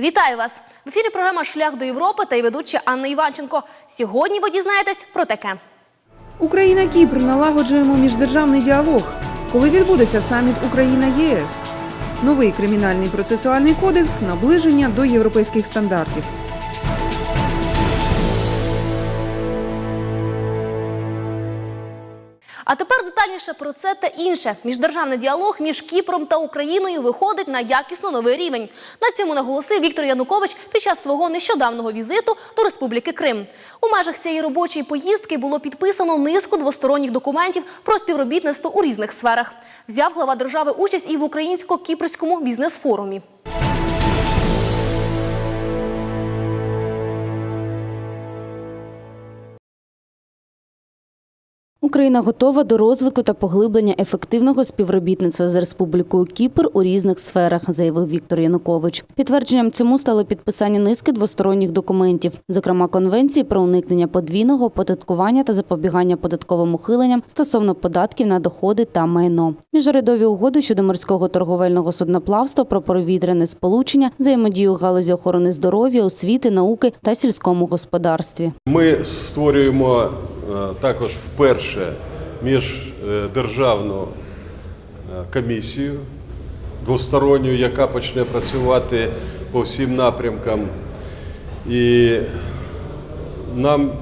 Вітаю вас! В ефірі програма Шлях до Європи та й ведуча Анна Іванченко. Сьогодні ви дізнаєтесь про таке. Україна Кіпр налагоджуємо міждержавний діалог. Коли відбудеться саміт Україна ЄС? Новий кримінальний процесуальний кодекс наближення до європейських стандартів. А тепер детальніше про це та інше. Міждержавний діалог між Кіпром та Україною виходить на якісно новий рівень. На цьому наголосив Віктор Янукович під час свого нещодавнього візиту до Республіки Крим. У межах цієї робочої поїздки було підписано низку двосторонніх документів про співробітництво у різних сферах. Взяв глава держави участь і в українсько-кіпрському бізнес-форумі. Україна готова до розвитку та поглиблення ефективного співробітництва з Республікою Кіпр у різних сферах, заявив Віктор Янукович. Підтвердженням цьому стало підписання низки двосторонніх документів, зокрема конвенції про уникнення подвійного оподаткування та запобігання податковим ухиленням стосовно податків на доходи та майно. Міжрядові угоди щодо морського торговельного судноплавства про повітряне сполучення, взаємодію галузі охорони здоров'я, освіти, науки та сільському господарстві. Ми створюємо також вперше міждержавну е, комісію двосторонню, яка почне працювати по всім напрямкам. І нам,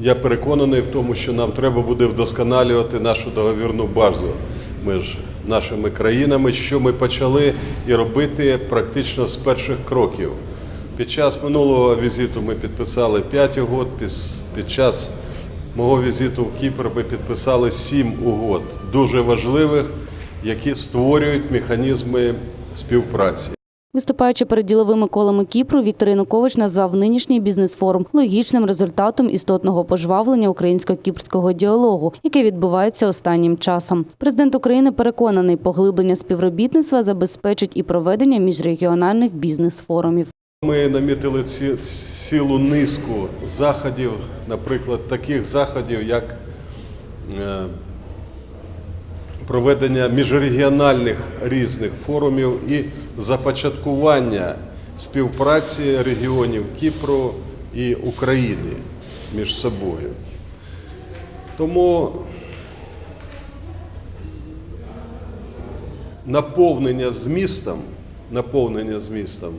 я переконаний в тому, що нам треба буде вдосконалювати нашу договірну базу між нашими країнами, що ми почали і робити практично з перших кроків. Під час минулого візиту ми підписали 5 угод, під час мого візиту в Кіпр ми підписали 7 угод, дуже важливих, які створюють механізми співпраці. Виступаючи перед діловими колами Кіпру, Віктор Янукович назвав нинішній бізнес-форум логічним результатом істотного пожвавлення українсько-кіпрського діалогу, який відбувається останнім часом. Президент України переконаний, поглиблення співробітництва забезпечить і проведення міжрегіональних бізнес-форумів. Ми намітили ці, цілу низку заходів, наприклад, таких заходів, як е, проведення міжрегіональних різних форумів і започаткування співпраці регіонів Кіпру і України між собою. Тому наповнення змістом, наповнення змістом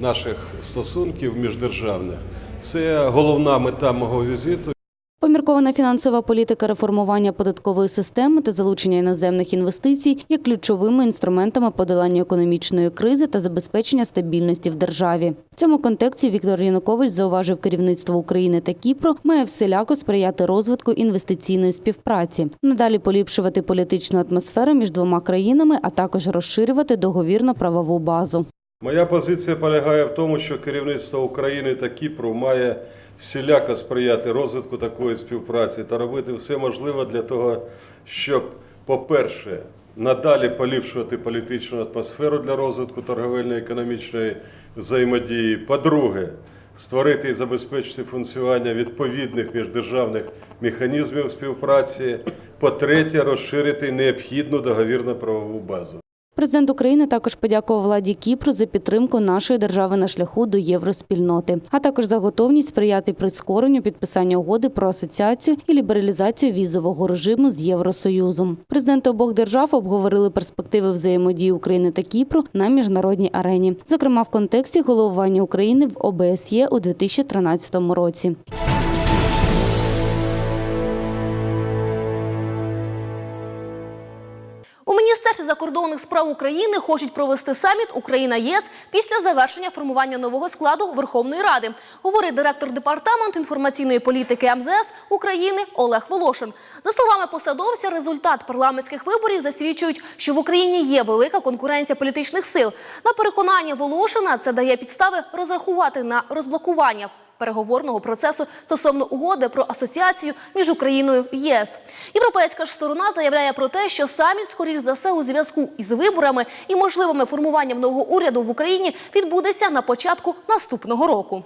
наших стосунків міждержавних це головна мета мого візиту. Поміркована фінансова політика реформування податкової системи та залучення іноземних інвестицій є ключовими інструментами подолання економічної кризи та забезпечення стабільності в державі. В цьому контексті Віктор Янукович зауважив керівництво України та Кіпру має всіляко сприяти розвитку інвестиційної співпраці, надалі поліпшувати політичну атмосферу між двома країнами, а також розширювати договірно-правову базу. Моя позиція полягає в тому, що керівництво України та Кіпру має всіляко сприяти розвитку такої співпраці та робити все можливе для того, щоб, по-перше, надалі поліпшувати політичну атмосферу для розвитку торговельно-економічної взаємодії. По-друге, створити і забезпечити функціонування відповідних міждержавних механізмів співпраці. По-третє, розширити необхідну договірно-правову базу. Президент України також подякував владі Кіпру за підтримку нашої держави на шляху до євроспільноти, а також за готовність сприяти прискоренню підписання угоди про асоціацію і лібералізацію візового режиму з Євросоюзом. Президенти обох держав обговорили перспективи взаємодії України та Кіпру на міжнародній арені, зокрема в контексті головування України в ОБСЄ у 2013 році. Закордонних справ України хочуть провести саміт Україна ЄС після завершення формування нового складу Верховної Ради, говорить директор департаменту інформаційної політики МЗС України Олег Волошин. За словами посадовця, результат парламентських виборів засвідчують, що в Україні є велика конкуренція політичних сил. На переконання Волошина це дає підстави розрахувати на розблокування переговорного процесу стосовно угоди про асоціацію між Україною і ЄС. Європейська ж сторона заявляє про те, що саміт, скоріш за все, у зв'язку із виборами і можливими формуванням нового уряду в Україні відбудеться на початку наступного року.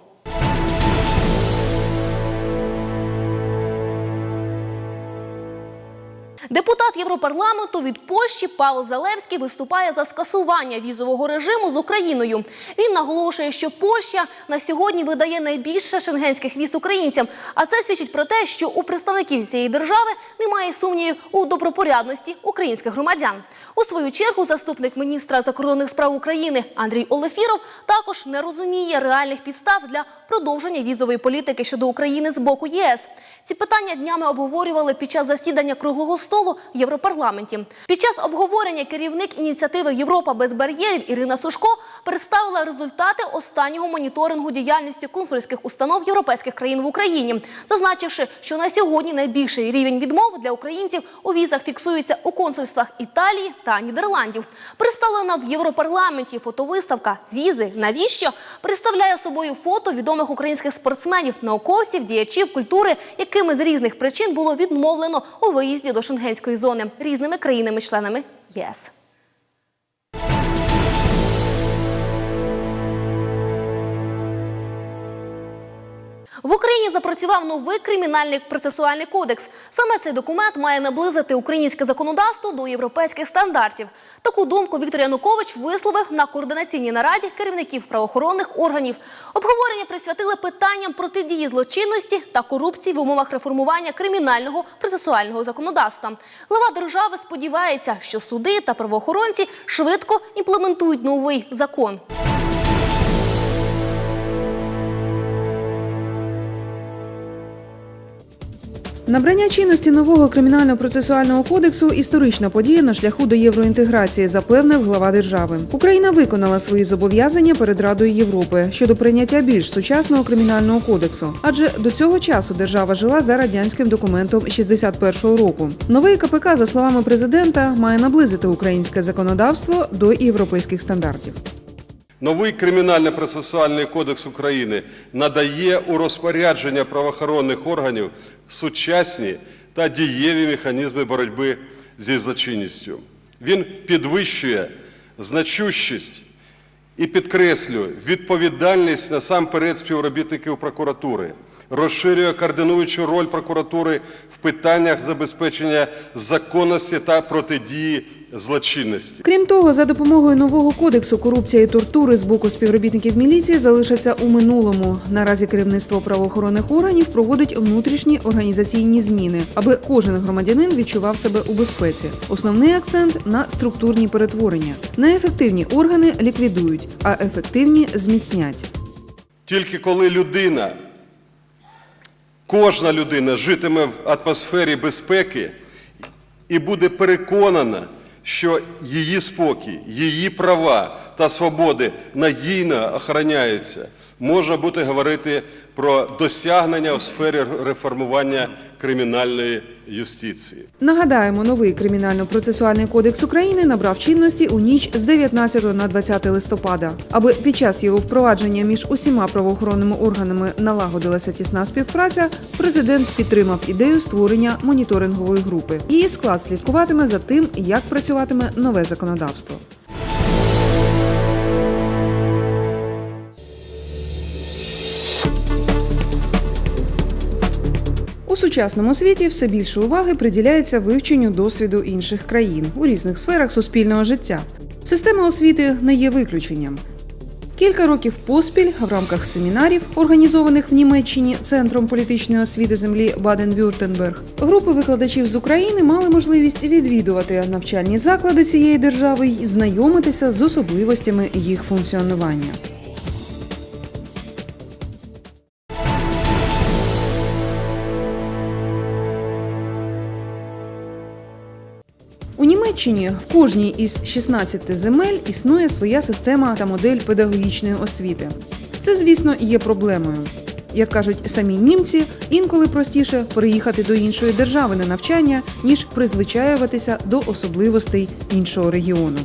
Депутат Європарламенту від Польщі Павел Залевський виступає за скасування візового режиму з Україною. Він наголошує, що Польща на сьогодні видає найбільше шенгенських віз українцям. А це свідчить про те, що у представників цієї держави немає сумнівів у добропорядності українських громадян. У свою чергу заступник міністра закордонних справ України Андрій Олефіров також не розуміє реальних підстав для продовження візової політики щодо України з боку ЄС. Ці питання днями обговорювали під час засідання круглого столу в Європарламенті. Під час обговорення керівник ініціативи Європа без бар'єрів Ірина Сушко представила результати останнього моніторингу діяльності консульських установ європейських країн в Україні, зазначивши, що на сьогодні найбільший рівень відмов для українців у візах фіксується у консульствах Італії та Нідерландів. Представлена в Європарламенті фотовиставка Візи навіщо представляє собою фото відомих українських спортсменів, науковців, діячів культури, якими з різних причин було відмовлено у виїзді до шенгенської зони різними країнами-членами ЄС. В Україні запрацював новий кримінальний процесуальний кодекс. Саме цей документ має наблизити українське законодавство до європейських стандартів. Таку думку Віктор Янукович висловив на координаційній нараді керівників правоохоронних органів. Обговорення присвятили питанням протидії злочинності та корупції в умовах реформування кримінального процесуального законодавства. Глава держави сподівається, що суди та правоохоронці швидко імплементують новий закон. Набрання чинності нового кримінально-процесуального кодексу історична подія на шляху до євроінтеграції, запевнив глава держави. Україна виконала свої зобов'язання перед Радою Європи щодо прийняття більш сучасного кримінального кодексу. Адже до цього часу держава жила за радянським документом 61-го року. Новий КПК, за словами президента, має наблизити українське законодавство до європейських стандартів. Новий кримінально-процесуальний кодекс України надає у розпорядження правоохоронних органів сучасні та дієві механізми боротьби зі злочинністю. Він підвищує значущість і підкреслює відповідальність насамперед співробітників прокуратури, розширює координуючу роль прокуратури в питаннях забезпечення законності та протидії злочинності. Крім того, за допомогою нового кодексу корупція і тортури з боку співробітників міліції залишаться у минулому. Наразі керівництво правоохоронних органів проводить внутрішні організаційні зміни, аби кожен громадянин відчував себе у безпеці. Основний акцент на структурні перетворення. Неефективні органи ліквідують, а ефективні зміцнять. Тільки коли людина, кожна людина житиме в атмосфері безпеки і буде переконана, що її спокій, її права та свободи надійно охороняються, можна буде говорити про досягнення у сфері реформування кримінальної юстиції. Нагадаємо, новий кримінально-процесуальний кодекс України набрав чинності у ніч з 19 на 20 листопада. Аби під час його впровадження між усіма правоохоронними органами налагодилася тісна співпраця, президент підтримав ідею створення моніторингової групи. Її склад слідкуватиме за тим, як працюватиме нове законодавство. У сучасному світі все більше уваги приділяється вивченню досвіду інших країн у різних сферах суспільного життя. Система освіти не є виключенням. Кілька років поспіль в рамках семінарів, організованих в Німеччині Центром політичної освіти землі Баден-Вюртенберг, групи викладачів з України мали можливість відвідувати навчальні заклади цієї держави і знайомитися з особливостями їх функціонування. У Німеччині в кожній із 16 земель існує своя система та модель педагогічної освіти. Це, звісно, є проблемою. Як кажуть самі німці, інколи простіше переїхати до іншої держави на навчання, ніж призвичаюватися до особливостей іншого регіону.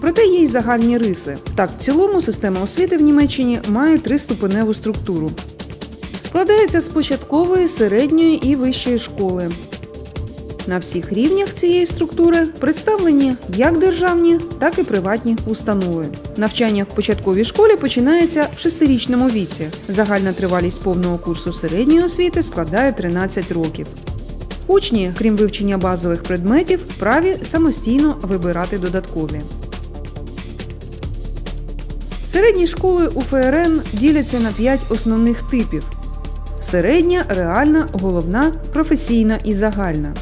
Проте є й загальні риси. Так, в цілому система освіти в Німеччині має триступеневу структуру. Складається з початкової, середньої і вищої школи. На всіх рівнях цієї структури представлені як державні, так і приватні установи. Навчання в початковій школі починається в шестирічному віці. Загальна тривалість повного курсу середньої освіти складає 13 років. Учні, крім вивчення базових предметів, вправі самостійно вибирати додаткові. Середні школи у ФРН діляться на п'ять основних типів: середня, реальна, головна, професійна і загальна.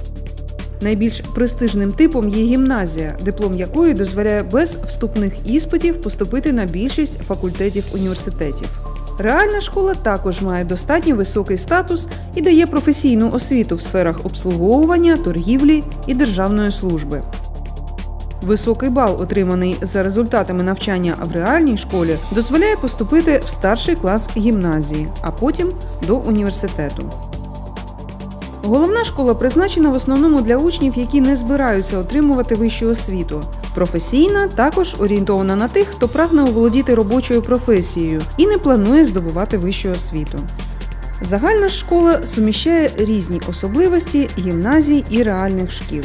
Найбільш престижним типом є гімназія, диплом якої дозволяє без вступних іспитів поступити на більшість факультетів університетів. Реальна школа також має достатньо високий статус і дає професійну освіту в сферах обслуговування, торгівлі і державної служби. Високий бал, отриманий за результатами навчання в реальній школі, дозволяє поступити в старший клас гімназії, а потім до університету. Головна школа призначена в основному для учнів, які не збираються отримувати вищу освіту. Професійна також орієнтована на тих, хто прагне оволодіти робочою професією і не планує здобувати вищу освіту. Загальна школа суміщає різні особливості гімназій і реальних шкіл.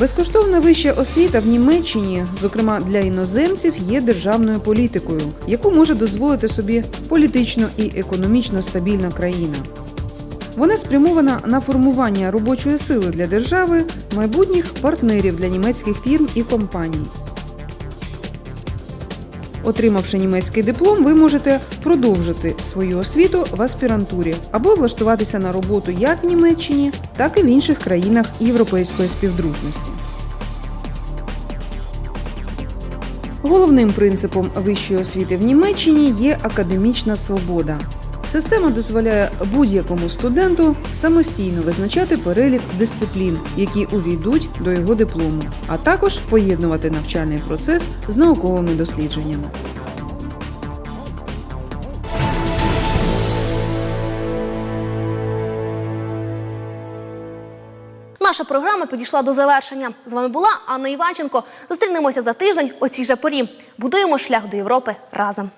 Безкоштовна вища освіта в Німеччині, зокрема для іноземців, є державною політикою, яку може дозволити собі політично і економічно стабільна країна. Вона спрямована на формування робочої сили для держави, майбутніх партнерів для німецьких фірм і компаній. Отримавши німецький диплом, ви можете продовжити свою освіту в аспірантурі або влаштуватися на роботу як в Німеччині, так і в інших країнах європейської співдружності. Головним принципом вищої освіти в Німеччині є академічна свобода. Система дозволяє будь-якому студенту самостійно визначати перелік дисциплін, які увійдуть до його диплому, а також поєднувати навчальний процес з науковими дослідженнями. Наша програма підійшла до завершення. З вами була Анна Іванченко. Зустрінемося за тиждень о цій же порі. Будуємо шлях до Європи разом.